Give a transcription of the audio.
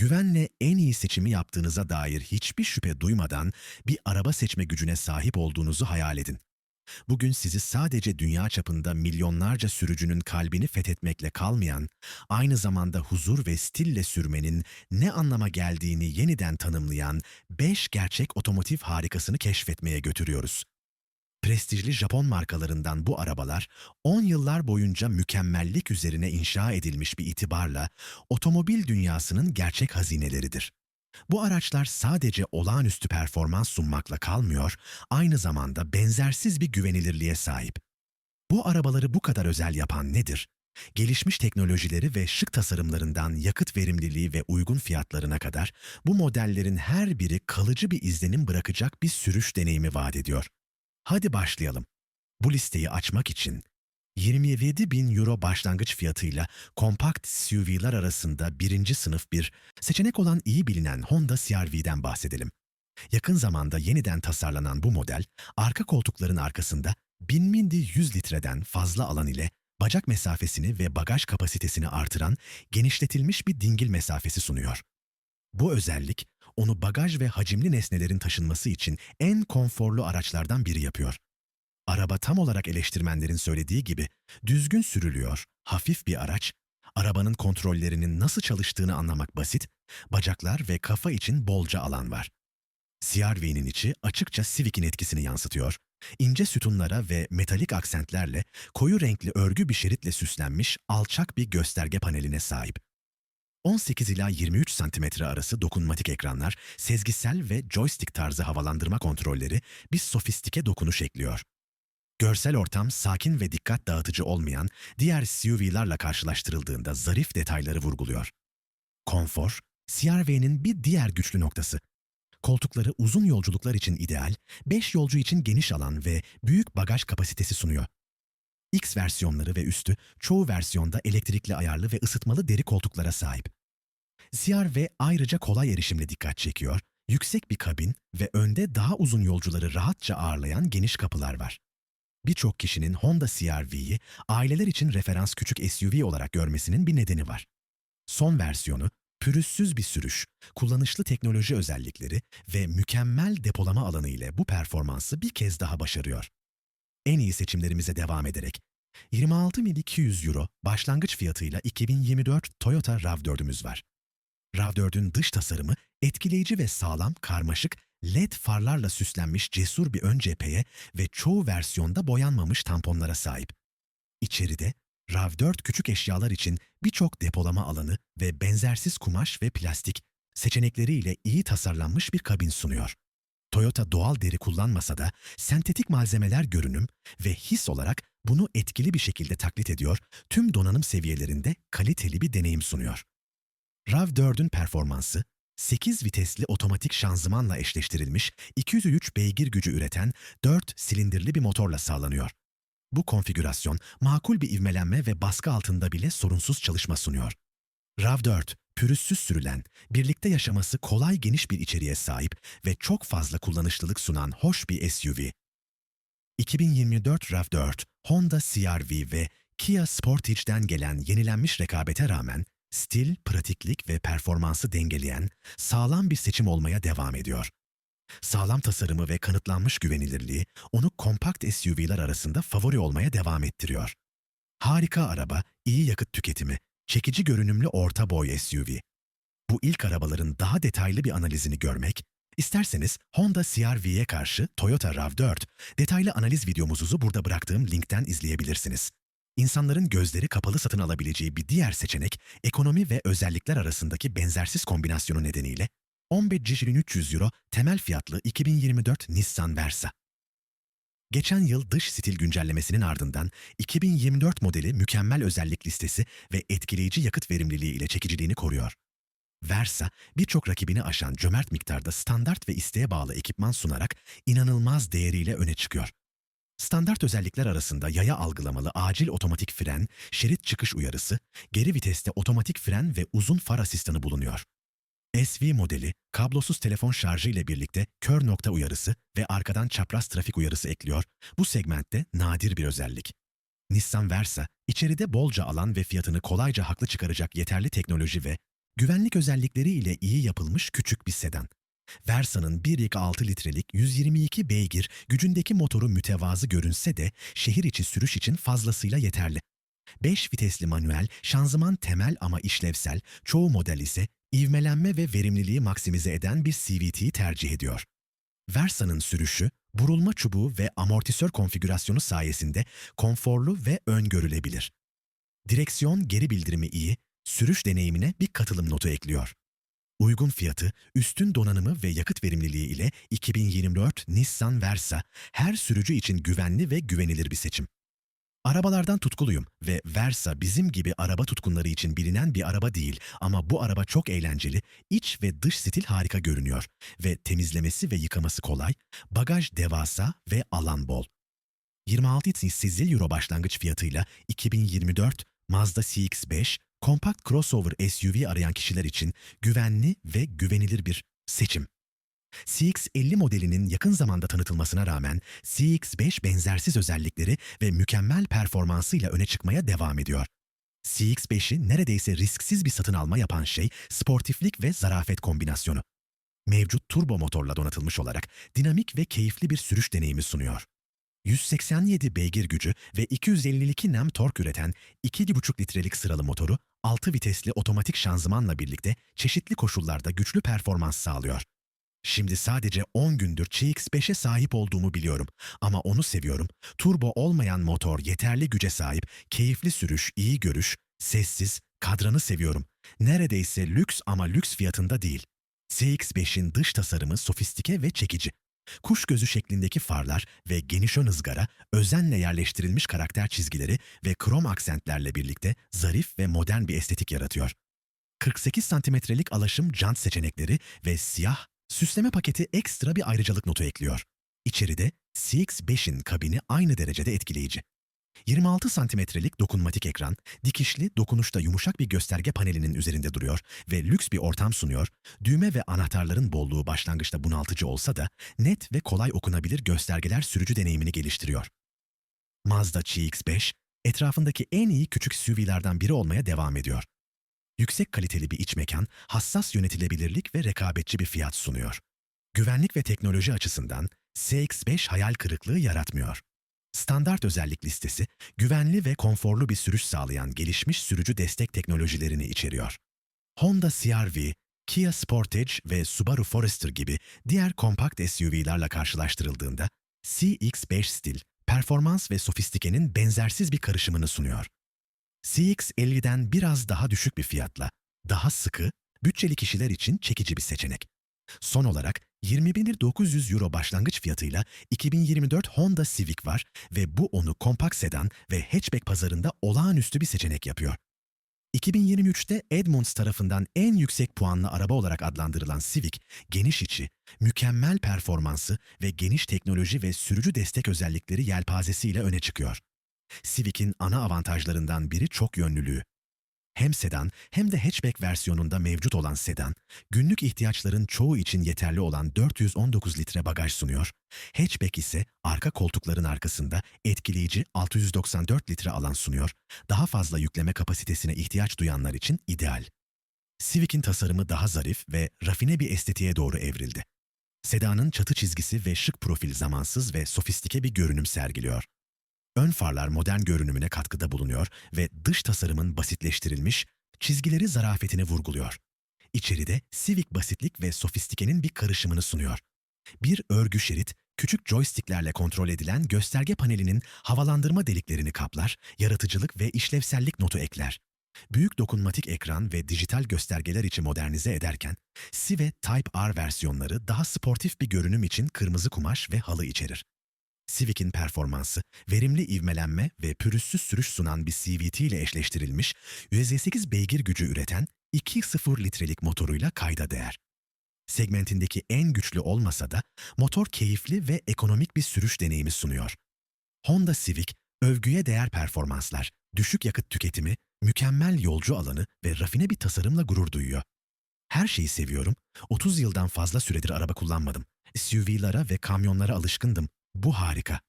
güvenle en iyi seçimi yaptığınıza dair hiçbir şüphe duymadan bir araba seçme gücüne sahip olduğunuzu hayal edin. Bugün sizi sadece dünya çapında milyonlarca sürücünün kalbini fethetmekle kalmayan, aynı zamanda huzur ve stille sürmenin ne anlama geldiğini yeniden tanımlayan 5 gerçek otomotiv harikasını keşfetmeye götürüyoruz. Prestijli Japon markalarından bu arabalar 10 yıllar boyunca mükemmellik üzerine inşa edilmiş bir itibarla otomobil dünyasının gerçek hazineleridir. Bu araçlar sadece olağanüstü performans sunmakla kalmıyor, aynı zamanda benzersiz bir güvenilirliğe sahip. Bu arabaları bu kadar özel yapan nedir? Gelişmiş teknolojileri ve şık tasarımlarından yakıt verimliliği ve uygun fiyatlarına kadar bu modellerin her biri kalıcı bir izlenim bırakacak bir sürüş deneyimi vaat ediyor. Hadi başlayalım. Bu listeyi açmak için 27 bin euro başlangıç fiyatıyla kompakt SUV'lar arasında birinci sınıf bir seçenek olan iyi bilinen Honda CR-V'den bahsedelim. Yakın zamanda yeniden tasarlanan bu model, arka koltukların arkasında 1000 mindi 100 litreden fazla alan ile bacak mesafesini ve bagaj kapasitesini artıran genişletilmiş bir dingil mesafesi sunuyor. Bu özellik, onu bagaj ve hacimli nesnelerin taşınması için en konforlu araçlardan biri yapıyor. Araba tam olarak eleştirmenlerin söylediği gibi düzgün sürülüyor, hafif bir araç, arabanın kontrollerinin nasıl çalıştığını anlamak basit, bacaklar ve kafa için bolca alan var. CR-V'nin içi açıkça Civic'in etkisini yansıtıyor, ince sütunlara ve metalik aksentlerle koyu renkli örgü bir şeritle süslenmiş alçak bir gösterge paneline sahip. 18 ila 23 santimetre arası dokunmatik ekranlar, sezgisel ve joystick tarzı havalandırma kontrolleri bir sofistike dokunuş ekliyor. Görsel ortam sakin ve dikkat dağıtıcı olmayan diğer SUV'larla karşılaştırıldığında zarif detayları vurguluyor. Konfor, CR-V'nin bir diğer güçlü noktası. Koltukları uzun yolculuklar için ideal, 5 yolcu için geniş alan ve büyük bagaj kapasitesi sunuyor. X versiyonları ve üstü çoğu versiyonda elektrikli ayarlı ve ısıtmalı deri koltuklara sahip. CR-V ayrıca kolay erişimle dikkat çekiyor, yüksek bir kabin ve önde daha uzun yolcuları rahatça ağırlayan geniş kapılar var. Birçok kişinin Honda CR-V'yi aileler için referans küçük SUV olarak görmesinin bir nedeni var. Son versiyonu, pürüzsüz bir sürüş, kullanışlı teknoloji özellikleri ve mükemmel depolama alanı ile bu performansı bir kez daha başarıyor. En iyi seçimlerimize devam ederek 26.200 euro başlangıç fiyatıyla 2024 Toyota RAV4'ümüz var. RAV4'ün dış tasarımı etkileyici ve sağlam, karmaşık, LED farlarla süslenmiş cesur bir ön cepheye ve çoğu versiyonda boyanmamış tamponlara sahip. İçeride RAV4 küçük eşyalar için birçok depolama alanı ve benzersiz kumaş ve plastik seçenekleriyle iyi tasarlanmış bir kabin sunuyor. Toyota doğal deri kullanmasa da sentetik malzemeler görünüm ve his olarak bunu etkili bir şekilde taklit ediyor, tüm donanım seviyelerinde kaliteli bir deneyim sunuyor. RAV4'ün performansı, 8 vitesli otomatik şanzımanla eşleştirilmiş 203 beygir gücü üreten 4 silindirli bir motorla sağlanıyor. Bu konfigürasyon makul bir ivmelenme ve baskı altında bile sorunsuz çalışma sunuyor. RAV4, pürüzsüz sürülen, birlikte yaşaması kolay geniş bir içeriğe sahip ve çok fazla kullanışlılık sunan hoş bir SUV. 2024 RAV4, Honda CR-V ve Kia Sportage'den gelen yenilenmiş rekabete rağmen stil, pratiklik ve performansı dengeleyen sağlam bir seçim olmaya devam ediyor. Sağlam tasarımı ve kanıtlanmış güvenilirliği onu kompakt SUV'lar arasında favori olmaya devam ettiriyor. Harika araba, iyi yakıt tüketimi, çekici görünümlü orta boy SUV. Bu ilk arabaların daha detaylı bir analizini görmek, isterseniz Honda CR-V'ye karşı Toyota RAV4 detaylı analiz videomuzu burada bıraktığım linkten izleyebilirsiniz. İnsanların gözleri kapalı satın alabileceği bir diğer seçenek, ekonomi ve özellikler arasındaki benzersiz kombinasyonu nedeniyle 15.300 euro temel fiyatlı 2024 Nissan Versa. Geçen yıl dış stil güncellemesinin ardından 2024 modeli mükemmel özellik listesi ve etkileyici yakıt verimliliği ile çekiciliğini koruyor. Versa, birçok rakibini aşan cömert miktarda standart ve isteğe bağlı ekipman sunarak inanılmaz değeriyle öne çıkıyor. Standart özellikler arasında yaya algılamalı acil otomatik fren, şerit çıkış uyarısı, geri viteste otomatik fren ve uzun far asistanı bulunuyor. SV modeli, kablosuz telefon şarjı ile birlikte kör nokta uyarısı ve arkadan çapraz trafik uyarısı ekliyor. Bu segmentte nadir bir özellik. Nissan Versa, içeride bolca alan ve fiyatını kolayca haklı çıkaracak yeterli teknoloji ve Güvenlik özellikleri ile iyi yapılmış küçük bir sedan. Versa'nın 1.6 litrelik 122 beygir gücündeki motoru mütevazı görünse de şehir içi sürüş için fazlasıyla yeterli. 5 vitesli manuel, şanzıman temel ama işlevsel, çoğu model ise ivmelenme ve verimliliği maksimize eden bir CVT'yi tercih ediyor. Versa'nın sürüşü, burulma çubuğu ve amortisör konfigürasyonu sayesinde konforlu ve öngörülebilir. Direksiyon geri bildirimi iyi, sürüş deneyimine bir katılım notu ekliyor. Uygun fiyatı, üstün donanımı ve yakıt verimliliği ile 2024 Nissan Versa her sürücü için güvenli ve güvenilir bir seçim. Arabalardan tutkuluyum ve Versa bizim gibi araba tutkunları için bilinen bir araba değil ama bu araba çok eğlenceli, iç ve dış stil harika görünüyor ve temizlemesi ve yıkaması kolay, bagaj devasa ve alan bol. 26.8 euro başlangıç fiyatıyla 2024 Mazda CX-5 kompakt crossover SUV arayan kişiler için güvenli ve güvenilir bir seçim. CX-50 modelinin yakın zamanda tanıtılmasına rağmen CX-5 benzersiz özellikleri ve mükemmel performansıyla öne çıkmaya devam ediyor. CX-5'i neredeyse risksiz bir satın alma yapan şey sportiflik ve zarafet kombinasyonu. Mevcut turbo motorla donatılmış olarak dinamik ve keyifli bir sürüş deneyimi sunuyor. 187 beygir gücü ve 252 nem tork üreten 2,5 litrelik sıralı motoru 6 vitesli otomatik şanzımanla birlikte çeşitli koşullarda güçlü performans sağlıyor. Şimdi sadece 10 gündür CX-5'e sahip olduğumu biliyorum ama onu seviyorum. Turbo olmayan motor yeterli güce sahip, keyifli sürüş, iyi görüş, sessiz, kadranı seviyorum. Neredeyse lüks ama lüks fiyatında değil. CX-5'in dış tasarımı sofistike ve çekici. Kuş gözü şeklindeki farlar ve geniş ön ızgara, özenle yerleştirilmiş karakter çizgileri ve krom aksentlerle birlikte zarif ve modern bir estetik yaratıyor. 48 santimetrelik alaşım jant seçenekleri ve siyah süsleme paketi ekstra bir ayrıcalık notu ekliyor. İçeride CX-5'in kabini aynı derecede etkileyici. 26 santimetrelik dokunmatik ekran, dikişli, dokunuşta yumuşak bir gösterge panelinin üzerinde duruyor ve lüks bir ortam sunuyor. Düğme ve anahtarların bolluğu başlangıçta bunaltıcı olsa da net ve kolay okunabilir göstergeler sürücü deneyimini geliştiriyor. Mazda CX-5, etrafındaki en iyi küçük SUV'lerden biri olmaya devam ediyor. Yüksek kaliteli bir iç mekan, hassas yönetilebilirlik ve rekabetçi bir fiyat sunuyor. Güvenlik ve teknoloji açısından CX-5 hayal kırıklığı yaratmıyor. Standart özellik listesi, güvenli ve konforlu bir sürüş sağlayan gelişmiş sürücü destek teknolojilerini içeriyor. Honda CR-V, Kia Sportage ve Subaru Forester gibi diğer kompakt SUV'larla karşılaştırıldığında CX-5 stil, performans ve sofistikenin benzersiz bir karışımını sunuyor. CX-50'den biraz daha düşük bir fiyatla, daha sıkı, bütçeli kişiler için çekici bir seçenek. Son olarak 20.900 euro başlangıç fiyatıyla 2024 Honda Civic var ve bu onu kompakt sedan ve hatchback pazarında olağanüstü bir seçenek yapıyor. 2023'te Edmunds tarafından en yüksek puanlı araba olarak adlandırılan Civic, geniş içi, mükemmel performansı ve geniş teknoloji ve sürücü destek özellikleri yelpazesiyle öne çıkıyor. Civic'in ana avantajlarından biri çok yönlülüğü. Hem sedan hem de hatchback versiyonunda mevcut olan sedan, günlük ihtiyaçların çoğu için yeterli olan 419 litre bagaj sunuyor. Hatchback ise arka koltukların arkasında etkileyici 694 litre alan sunuyor. Daha fazla yükleme kapasitesine ihtiyaç duyanlar için ideal. Civic'in tasarımı daha zarif ve rafine bir estetiğe doğru evrildi. Sedanın çatı çizgisi ve şık profil zamansız ve sofistike bir görünüm sergiliyor. Ön farlar modern görünümüne katkıda bulunuyor ve dış tasarımın basitleştirilmiş, çizgileri zarafetini vurguluyor. İçeride Civic basitlik ve sofistikenin bir karışımını sunuyor. Bir örgü şerit, küçük joysticklerle kontrol edilen gösterge panelinin havalandırma deliklerini kaplar, yaratıcılık ve işlevsellik notu ekler. Büyük dokunmatik ekran ve dijital göstergeler için modernize ederken, C ve Type-R versiyonları daha sportif bir görünüm için kırmızı kumaş ve halı içerir. Civic'in performansı, verimli ivmelenme ve pürüzsüz sürüş sunan bir CVT ile eşleştirilmiş, 108 beygir gücü üreten 2.0 litrelik motoruyla kayda değer. Segmentindeki en güçlü olmasa da motor keyifli ve ekonomik bir sürüş deneyimi sunuyor. Honda Civic, övgüye değer performanslar, düşük yakıt tüketimi, mükemmel yolcu alanı ve rafine bir tasarımla gurur duyuyor. Her şeyi seviyorum. 30 yıldan fazla süredir araba kullanmadım. SUV'lara ve kamyonlara alışkındım. Bu harika.